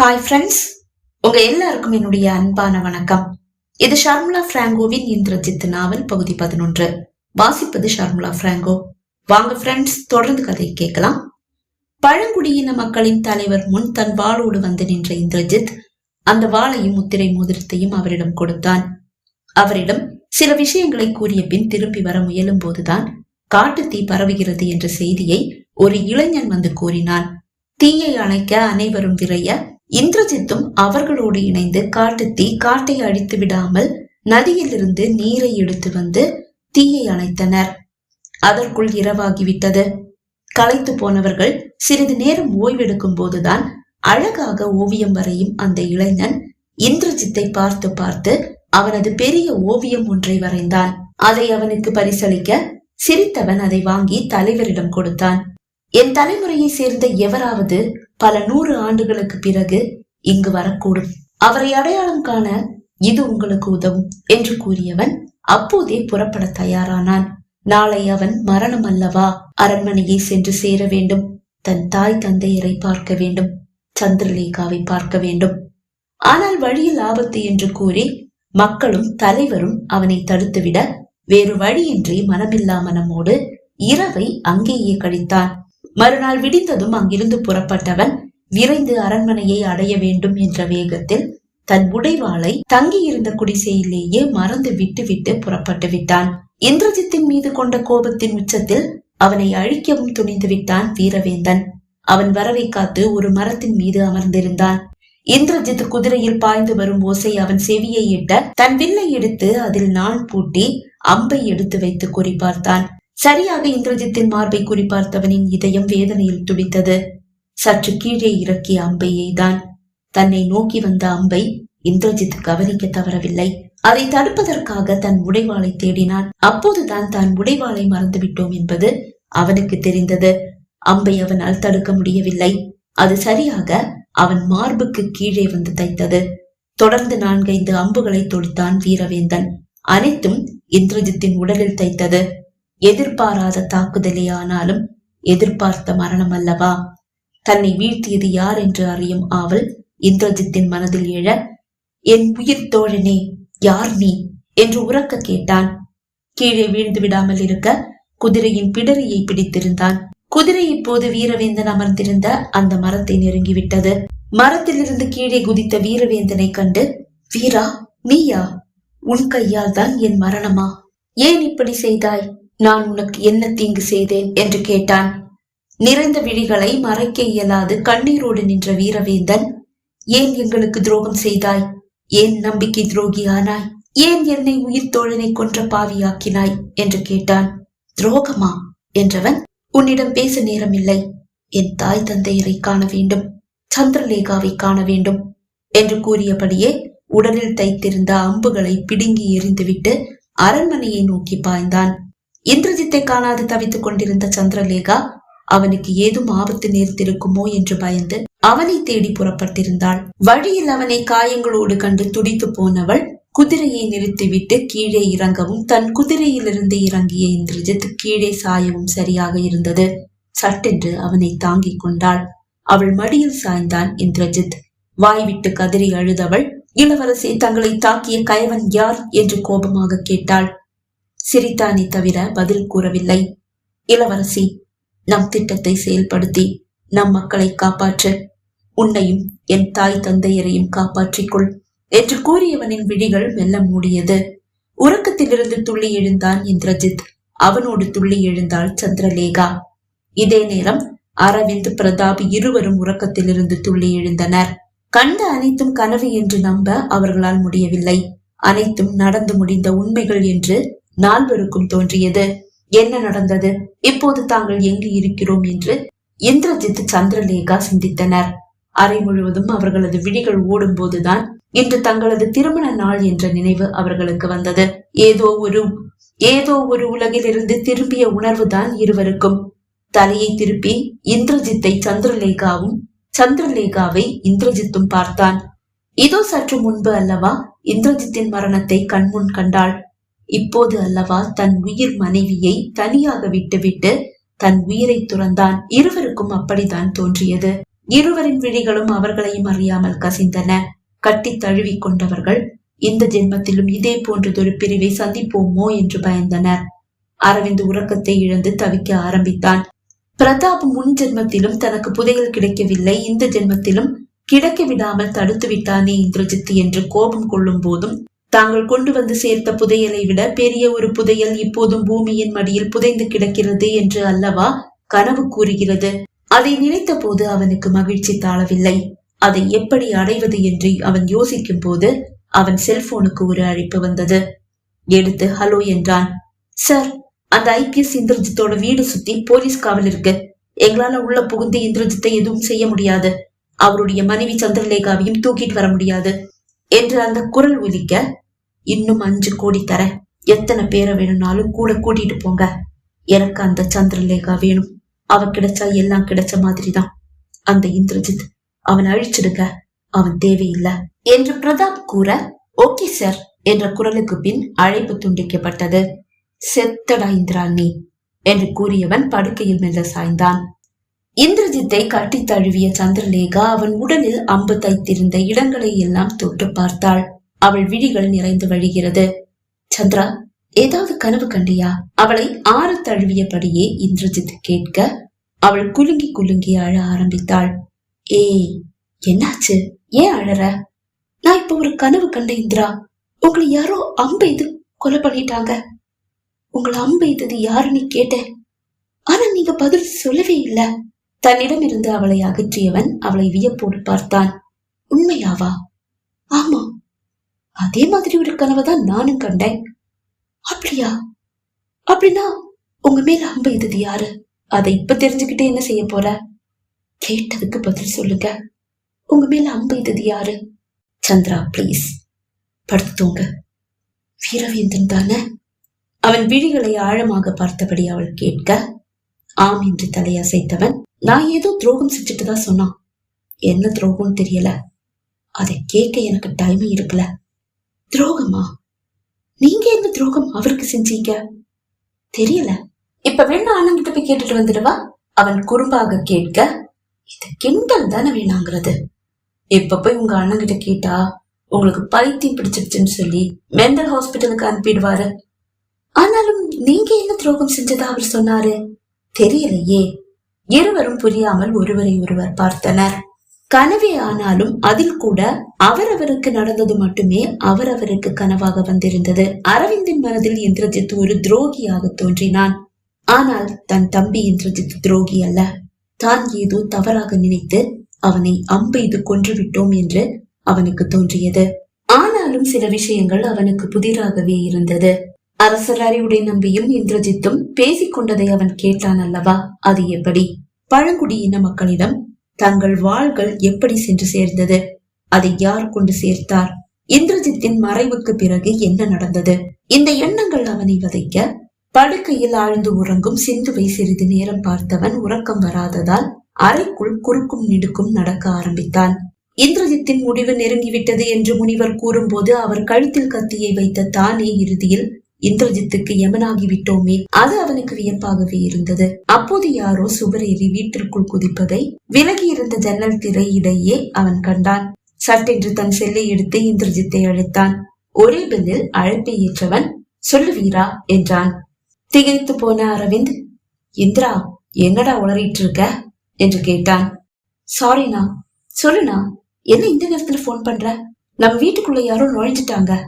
Hi friends உங்க எல்லாருக்கும் என்னுடைய அன்பான வணக்கம். இது ஷர்முலா பிராங்கோவின் இந்திரஜித் நாவல் பகுதி பதினொன்று. வாசிப்பது ஷர்முலா பிராங்கோ. வாங்க ஃப்ரெண்ட்ஸ் தொடர்ந்து கதையை கேட்கலாம். பழங்குடியின மக்களின் தலைவர் முன் தன் வாளோடு வந்து நின்ற இந்திரஜித் அந்த வாளையும் முத்திரை மோதிரத்தையும் அவரிடம் கொடுத்தான். அவரிடம் சில விஷயங்களை கூறிய பின் திரும்பி வர முயலும் போதுதான் காட்டு தீ பரவுகிறது என்ற செய்தியை ஒரு இளைஞன் வந்து கூறினான். தீயை அணைக்க அனைவரும் விரைய இந்திரஜித்தும் அவர்களோடு இணைந்து காட்டுத்தீ காட்டை அழித்து விடாமல் நதியிலிருந்து நீரை எடுத்து வந்து தீயை அணைத்தனர். அதற்குள் இரவாகிவிட்டது. களைத்து போனவர்கள் சிறிது நேரம் ஓய்வெடுக்கும் போதுதான் அழகாக ஓவியம் வரையும் அந்த இளைஞன் இந்திரஜித்தை பார்த்து பார்த்து அவனது பெரிய ஓவியம் ஒன்றை வரைந்தான். அதை அவனுக்கு பரிசளிக்க சிரித்தவன் அதை வாங்கி தலைவரிடம் கொடுத்தான். என் தலைமுறையை சேர்ந்த எவராவது பல நூறு ஆண்டுகளுக்கு பிறகு இங்கு வரக்கூடும். அவரை அடையாளம் காண இது உங்களுக்கு உதவும் என்று கூறியவன் அப்போதே புறப்பட தயாரானான். நாளை அவன் மரணம் அல்லவா? அரண்மனையை சென்று சேர வேண்டும். தன் தாய் தந்தையரை பார்க்க வேண்டும். சந்திரலேகாவை பார்க்க வேண்டும். ஆனால் வழியில் ஆபத்து என்று கூறி மக்களும் தலைவரும் அவனை தடுத்துவிட வேறு வழியின்றி மனமில்லா மனமோடு இரவை அங்கேயே கழித்தான். மறுநாள் விடிந்ததும் அங்கிருந்து புறப்பட்டவன் விரைந்து அரண்மனையை அடைய வேண்டும் என்ற வேகத்தில் தன் உடைவாளை தங்கியிருந்த குடிசையிலேயே மறந்து விட்டு விட்டு புறப்பட்டு விட்டான். இந்திரஜித்தின் மீது கொண்ட கோபத்தின் உச்சத்தில் அவனை அழிக்கவும் துணிந்து விட்டான் வீரவேந்தன். அவன் வரவை காத்து ஒரு மரத்தின் மீது அமர்ந்திருந்தான். இந்திரஜித் குதிரையில் பாய்ந்து வரும் ஓசை அவன் செவியை இட்ட தன் வில்லை எடுத்து அதில் நான் பூட்டி அம்பை எடுத்து வைத்து குறிப்பார்த்தான் சரியாக இந்திரஜித்தின் மார்பை குறிப்பார்த்தவனின் இதயம் வேதனையில் துடித்தது. சற்று கீழே இறக்கிய அம்பையை தான் தன்னை நோக்கி வந்த அம்பை இந்திரஜித் கவனிக்க தவறவில்லை. அதை தடுப்பதற்காக தன் உடைவாளை தேடினான். அப்போதுதான் தான் உடைவாளை மறந்துவிட்டோம் என்பது அவனுக்கு தெரிந்தது. அம்பை அவனால் தடுக்க முடியவில்லை. அது சரியாக அவன் மார்புக்கு கீழே வந்து தைத்தது. தொடர்ந்து நான்கைந்து அம்புகளை தொடுத்தான் வீரவேந்தன். அனைத்தும் இந்திரஜித்தின் உடலில் தைத்தது. எதிர்பாராத தாக்குதலே ஆனாலும் எதிர்பார்த்த மரணம் அல்லவா? தன்னை வீழ்த்தியது யார் என்று அறியும் ஆவல் இந்திரஜித்தின் மனதில் எழ என் உயிர் தோழனே யார் நீ? என்று உறக்க கேட்டான். கீழே வீழ்ந்து விடாமல் இருக்க குதிரையின் பிடரியை பிடித்திருந்தான். குதிரை இப்போது வீரவேந்தன் அமர்ந்திருந்த அந்த மரத்தை நெருங்கிவிட்டது. மரத்திலிருந்து கீழே குதித்த வீரவேந்தனை கண்டு வீரா நீயா? உன் கையால் தான் என் மரணமா? ஏன் இப்படி செய்தாய்? நான் உனக்கு என்ன தீங்கு செய்தேன்? என்று கேட்டான். நிறைந்த விழிகளை மறைக்க இயலாது கண்ணீரோடு நின்ற வீரவேந்தன் ஏன் எங்களுக்கு துரோகம் செய்தாய்? ஏன் நம்பிக்கை துரோகியானாய் ஏன் என்னை உயிர் தோழனை கொன்ற பாவியாக்கினாய்? என்று கேட்டான். துரோகமா? என்றவன் உன்னிடம் பேச நேரமில்லை. என் தாய் தந்தையரை காண வேண்டும். சந்திரலேகாவை காண வேண்டும். என்று கூறியபடியே உடலில் தைத்திருந்த அம்புகளை பிடுங்கி எறிந்துவிட்டு அரண்மனையை நோக்கி பாய்ந்தான். இந்திரஜித்தை காணாது தவித்துக் கொண்டிருந்த சந்திரலேகா அவனுக்கு ஏதும் ஆபத்து நேர்த்திருக்குமோ என்று பயந்து அவனை தேடி புறப்பட்டிருந்தாள். வழியில் அவனை காயங்களோடு கண்டு துடித்து போனவள் குதிரையை நிறுத்திவிட்டு கீழே இறங்கவும் தன் குதிரையிலிருந்து இறங்கிய இந்திரஜித் கீழே சாயவும் சரியாக இருந்தது. சட்டென்று அவனை தாங்கிக் கொண்டாள். அவள் மடியில் சாய்ந்தான் இந்திரஜித். வாய்விட்டு கதறி அழுதவள் இளவரசி தங்களை தாக்கிய கயவன் யார்? என்று கோபமாக கேட்டாள். சிரித்தானே தவிர பதில் கூறவில்லை. இளவரசி நம் திட்டத்தை செயல்படுத்தி நம் மக்களை காப்பாற்று. உன்னையும் என் தாய் தந்தையரையும் காப்பாற்றிக்கொள் என்று கூறியவனின் விழிகள் மெல்ல மூடியது. உறக்கத்திலிருந்து துள்ளி எழுந்தான் இந்திரஜித். அவனோடு துள்ளி எழுந்தாள் சந்திரலேகா. இதே நேரம் அரவிந்த் பிரதாப் இருவரும் உறக்கத்திலிருந்து துள்ளி எழுந்தனர். கண்ட அனைத்தும் கனவு என்று நம்ப அவர்களால் முடியவில்லை. அனைத்தும் நடந்து முடிந்த உண்மைகள் என்று நால்வருக்கும் தோன்றியது. என்ன நடந்தது? இப்போது தாங்கள் எங்கு இருக்கிறோம் என்று இந்திரஜித் சந்திரலேகா சிந்தித்தனர். அறை முழுவதும் அவர்களது விழிகள் ஓடும் போதுதான் இன்று தங்களது திருமண நாள் என்ற நினைவு அவர்களுக்கு வந்தது. ஏதோ ஒரு ஏதோ ஒரு உலகிலிருந்து திரும்பிய உணர்வுதான் இருவருக்கும். தலையை திருப்பி இந்திரஜித்தை சந்திரலேகாவும் சந்திரலேகாவை இந்திரஜித்தும் பார்த்தான். இதோ சற்று முன்பு அல்லவா இந்திரஜித்தின் மரணத்தை கண்முன் கண்டாள். இப்போது அல்லவா தன் உயிர் மனைவியை தனியாக விட்டுவிட்டு தன் உயிரை துறந்தான். இருவருக்கும் அப்படித்தான் தோன்றியது. இருவரின் விழிகளும் அவர்களையும் அறியாமல் கசிந்தன. கட்டி தழுவி கொண்டவர்கள் இந்த ஜென்மத்திலும் இதே போன்றதொரு பிரிவை சந்திப்போமோ? என்று பயந்தனர். அரவிந்த் உறக்கத்தை இழந்து தவிக்க ஆரம்பித்தான். பிரதாப் முன் ஜென்மத்திலும் தனக்கு புதையல் கிடைக்கவில்லை. இந்த ஜென்மத்திலும் கிடைக்க விடாமல் தடுத்து விட்டானே இந்திரஜித்? என்று கோபம் கொள்ளும் போதும் தாங்கள் கொண்டு வந்து சேர்த்த புதையலை விட பெரிய ஒரு புதையல் இப்போதும் பூமியின் மடியில் புதைந்து கிடக்கிறது என்று அல்லவா கனவு கூறுகிறது. அதை நினைத்த போது அவனுக்கு மகிழ்ச்சி தாழவில்லை. அதை எப்படி அடைவது என்று அவன் யோசிக்கும் போது அவன் செல்போனுக்கு ஒரு அழைப்பு வந்தது. எடுத்து ஹலோ என்றான். சார் அந்த ஐபிஎஸ் இந்திரஜித்தோட வீடு சுத்தி போலீஸ் காவல் இருக்கு. எங்களால உள்ள புகுந்து இந்திரஜித்தை எதுவும் செய்ய முடியாது. அவருடைய மனைவி சந்திரலேகாவையும் தூக்கிட்டு வர முடியாது. என்று அந்த குரல் ஒலிக்க இன்னும் அஞ்சு கோடி தர. எத்தனை பேரை வேணும்னாலும் கூட கூட்டிட்டு போங்க. எனக்கு அந்த சந்திரலேகா வேணும். அவ கிடைச்சா எல்லாம் கிடைச்ச மாதிரிதான். அந்த இந்திரஜித் அவன் அழிச்சிடுங்க. அவன் தேவையில்லை. என்று பிரதாப் கூற ஓகே சார் என்ற குரலுக்கு பின் அழைப்பு துண்டிக்கப்பட்டது. செத்தடா இந்திரா நீ என்று கூறியவன் படுக்கையில் மெல்ல சாய்ந்தான். இந்திரஜித்தை கட்டி தழுவிய சந்திரலேகா அவன் உடலில் அம்பு தைத்திருந்த இடங்களை எல்லாம் தொட்டு பார்த்தாள். அவள் விழிகள் நிறைந்து வழிகிறது. சந்திரா ஏதாவது கனவு கண்டியா? அவளை ஆறு தழுவியபடியே இந்திரஜித் கேட்க அவள் குலுங்கி குலுங்கி அழ ஆரம்பித்தாள். ஏய் என்னாச்சு? ஏன் அழற? நான் இப்ப ஒரு கனவு கண்ட இந்திரா. உங்களை யாரோ அம்பு இது கொலை பண்ணிட்டாங்க. உங்களை அம்பு எய்தது யாருன்னு கேட்டேன். ஆனா நீங்க பதில் சொல்லவே இல்லை. தன்னிடம் இருந்து அவளை அகற்றியவன் அவளை வியப்போடு பார்த்தான். உண்மையாவா? ஆமா அதே மாதிரி ஒரு கனவை தான் நானும் கண்டேன். அப்படியா? அப்படின்னா உங்க மேல அம்பு எய்தது யாரு? அதை இப்ப தெரிஞ்சுக்கிட்டே என்ன செய்ய போற? கேட்டதுக்கு பதில் சொல்லுங்க. உங்க மேல அம்பு எய்தது யாரு? சந்திரா ப்ளீஸ் படுத்து தூங்க வீரவேந்தன் தானே? அவன் விழிகளை ஆழமாக பார்த்தபடி அவள் கேட்க ஆம் என்று தலையசைத்தவன் நான் ஏதோ துரோகம் செஞ்சுட்டு தான் சொன்னான். என்ன துரோகம்னு தெரியல. அதை கேட்க எனக்கு டைமே இருக்கல துரோகமா? நீங்க என்ன துரோகம் அவருக்கு செஞ்சீங்க? தெரியல. இப்ப வேணா அண்ணங்கிட்ட போய் கேட்டுட்டு வந்துடுவா. அவன் குறும்பாக கேட்க இது கிண்டல் தானே வேணாங்கிறது. இப்ப போய் உங்க அண்ணங்கிட்ட கேட்டா உங்களுக்கு பைத்தியம் பிடிச்சிருச்சுன்னு சொல்லி மென்டல் ஹாஸ்பிட்டலுக்கு அனுப்பிடுவாரு. ஆனாலும் நீங்க என்ன துரோகம் செஞ்சதா அவர் சொன்னாரு? தெரியலையே. இருவரும் புரியாமல் ஒருவரை ஒருவர் பார்த்தனர். கனவே ஆனாலும் அதில் கூட அவரவருக்கு நடந்தது மட்டுமே அவரவருக்கு கனவாக வந்திருந்தது. அரவிந்தின் மனதில் இந்திரஜித் ஒரு துரோகியாக தோன்றினான். ஆனால் தன் தம்பி இந்திரஜித் துரோகி அல்ல. தான் ஏதோ தவறாக நினைத்து அவனை அம்பெய்து கொன்றுவிட்டோம் என்று அவனுக்கு தோன்றியது. ஆனாலும் சில விஷயங்கள் அவனுக்கு புதிராகவே இருந்தது. அரசர் அறிவுடை நம்பியும் இந்திரஜித்தும் பேசிக் கொண்டதை அவன் கேட்டான் அல்லவா? அது எப்படி? பழங்குடியின மக்களிடம் தங்கள் வாள்கள் எப்படி சென்று சேர்ந்தது? அதை யார் கொண்டு சேர்த்தார்? இந்திரஜித்தின் மறைவுக்கு பிறகு என்ன நடந்தது? இந்த எண்ணங்கள் அவனை வதைக்க படுக்கையில் ஆழ்ந்து உறங்கும் சிந்துவை சிறிது நேரம் பார்த்தவன் உறக்கம் வராததால் அறைக்குள் குறுக்கும் நிடுக்கும் நடக்க ஆரம்பித்தான். இந்திரஜித்தின் முடிவு நெருங்கிவிட்டது என்று முனிவர் கூறும்போது அவர் கழுத்தில் கத்தியை வைத்த தானே இறுதியில் இந்திரஜித்துக்கு யமனாகி விட்டோமே. அது அவனுக்கு வியப்பாகவே இருந்தது. அப்போது யாரோ சுவரேறி வீட்டிற்குள் குதிப்பதை விலகி இருந்த ஜன்னல் திரை இடையே அவன் கண்டான். சட்டென்று தன் செல்லை எடுத்து இந்திரஜித்தை அழைத்தான். ஒரே பெல்லில் அழைப்பை ஏற்றவன் சொல்லுவீரா? என்றான். திகைத்து போன அரவிந்த் இந்திரா என்னடா உளறிட்டு இருக்க என்று கேட்டான். சாரிண்ணா சொல்லுண்ணா என்ன இந்த நேரத்துல போன் பண்ற? நம்ம வீட்டுக்குள்ள யாரோ நுழைஞ்சிட்டாங்க.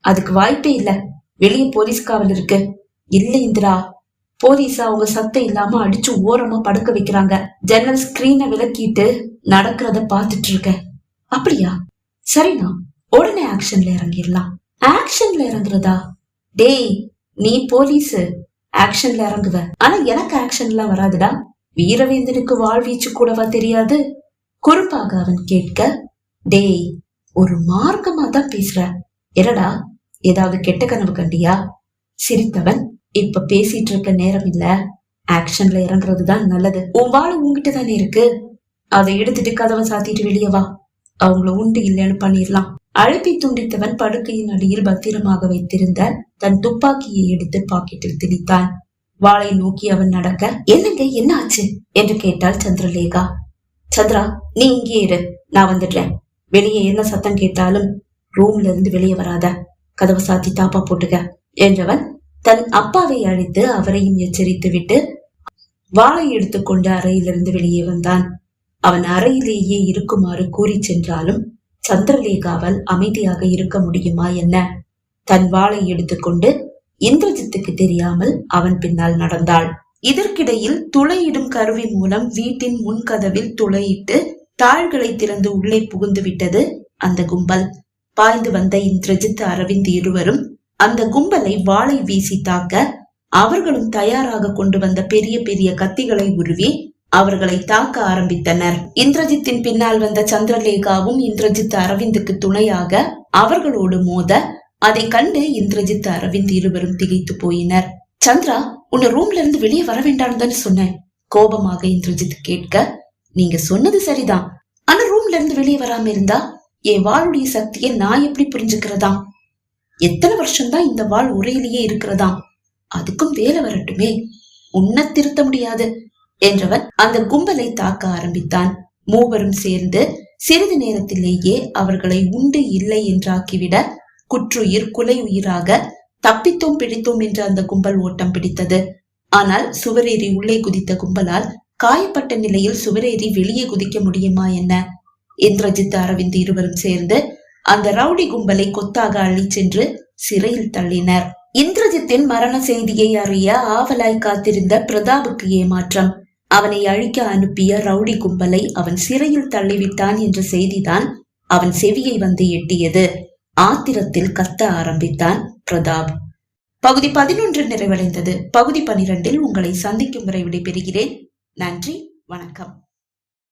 அதுக்கு வாய்ப்பே இல்ல. வெளியே போலீஸ் காவல் இருக்கு. இல்ல இந்திரா போலீஸா அவங்க சத்தம் இல்லாம அடிச்சு ஓரமா படுக்க வைக்கிறாங்க. ஜன்னல் ஸ்கிரீனை விலக்கிட்டு நடக்கிறத பாத்துட்டு இருக்க. அப்படியா? சரிண்ணா உடனே ஆக்ஷன்ல இறங்கிடலாம். ஆக்ஷன்ல இறங்குறதா? டேய் நீ போலீஸ். ஆக்ஷன்ல இறங்குவ. ஆனா எனக்கு ஆக்ஷன்லாம் வராதுடா. வீரவேந்தனுக்கு வாழ்வீச்சு கூடவா தெரியாது? குறும்பாக அவன் கேட்க டேய் ஒரு மார்க்கமா தான் பேசுற. என்னடா ஏதாவது கெட்ட கனவு கண்டியா? சிரித்தவன் இப்ப பேசிட்டு இருக்க நேரம் இல்ல. ஆக்ஷன்ல இறங்குறது தான் நல்லது. உன் வாழ உங்ககிட்ட தானே இருக்கு? அதை எடுத்துட்டு கதவை சாத்திட்டு வெளியே வா. அவங்கள உண்டு இல்லைன்னு பண்ணிடலாம் அழுப்பி துண்டித்தவன் படுக்கையின் அடியில் பத்திரமாக வைத்திருந்த தன் துப்பாக்கியை எடுத்து பாக்கெட்டில் திணித்தான். வாளை நோக்கி அவன் நடக்க என்னங்க என்ன ஆச்சு? என்று கேட்டாள் சந்திரலேகா. சந்திரா நீ இங்கே இரு. நான் வந்துடுறேன். வெளியே என்ன சத்தம் கேட்டாலும் ரூம்ல இருந்து வெளியே வராத. கதவை சாத்தி தாப்பா போட்டுக்க என்றவன் தன் அப்பாவை அழைத்து அவரையும் எச்சரித்து விட்டு வாளை எடுத்துக்கொண்டு அறையிலிருந்து வெளியே வந்தான். அவன் அறையிலேயே இருக்குமாறு கூறி சென்றாலும் சந்திரலேகாவால் அமைதியாக இருக்க முடியுமா என்ன? தன் வாளை எடுத்துக்கொண்டு இந்திரஜித்துக்கு தெரியாமல் அவன் பின்னால் நடந்தாள். இதற்கிடையில் துளையிடும் கருவி மூலம் வீட்டின் முன்கதவில் துளையிட்டு தாள்களை திறந்து உள்ளே புகுந்து விட்டது அந்த கும்பல். பாய்ந்து வந்த இந்திரஜித் அரவிந்த் இருவரும் அந்த கும்பலை வாளை வீசி தாக்க அவர்களும் தயாராக கொண்டு வந்த பெரிய பெரிய கத்திகளை உருவி அவர்களை தாக்க ஆரம்பித்தனர். இந்திரஜித்தின் பின்னால் வந்த சந்திரலேகாவும் இந்திரஜித் அரவிந்துக்கு துணையாக அவர்களோடு மோத அதை கண்டு இந்திரஜித் அரவிந்த் இருவரும் திகைத்து போயினர். சந்திரா உன்னை ரூம்ல இருந்து வெளியே வர வேண்டாம்னு சொன்னேன் கோபமாக இந்திரஜித் கேட்க நீங்க சொன்னது சரிதான். ஆனா ரூம்ல இருந்து வெளியே வராம இருந்தா? என் வாளுடைய சக்தியை நான் எப்படி புரிஞ்சுக்கிறதா? எத்தனை வருஷம்தான் இந்த வாழ் உரையிலேயே இருக்கிறதாம் அதுக்கும் வேலை வரட்டுமே. உன்னை திருத்த முடியாது என்றவன் அந்த கும்பலை தாக்க ஆரம்பித்தான். மூவரும் சேர்ந்து சிறிது நேரத்திலேயே அவர்களை உண்டு இல்லை என்றாக்கிவிட குற்றுயிர் குலை உயிராக தப்பித்தோம் பிடித்தோம் என்று அந்த கும்பல் ஓட்டம் பிடித்தது. ஆனால் சுவரேறி உள்ளே குதித்த கும்பலால் காயப்பட்ட நிலையில் சுவரேறி வெளியே குதிக்க முடியுமா என்ன? இந்திரஜித் அரவிந்த் இருவரும் சேர்ந்து அந்த ரவுடி கும்பலை கொத்தாக அள்ளிச் சென்று சிறையில் தள்ளினர். இந்திரஜித்தின் மரண செய்தியை அறிய ஆவலாய் காத்திருந்த பிரதாபுக்கு ஏமாற்றம். அவனை அழிக்க அனுப்பிய ரவுடி கும்பலை அவன் சிறையில் தள்ளிவிட்டான் என்ற செய்திதான் அவன் செவியை வந்து எட்டியது. ஆத்திரத்தில் கத்த ஆரம்பித்தான் பிரதாப். பகுதி பதினொன்று நிறைவடைந்தது. பகுதி பனிரெண்டில் உங்களை சந்திக்கும் வரை விடைபெறுகிறேன். நன்றி வணக்கம்.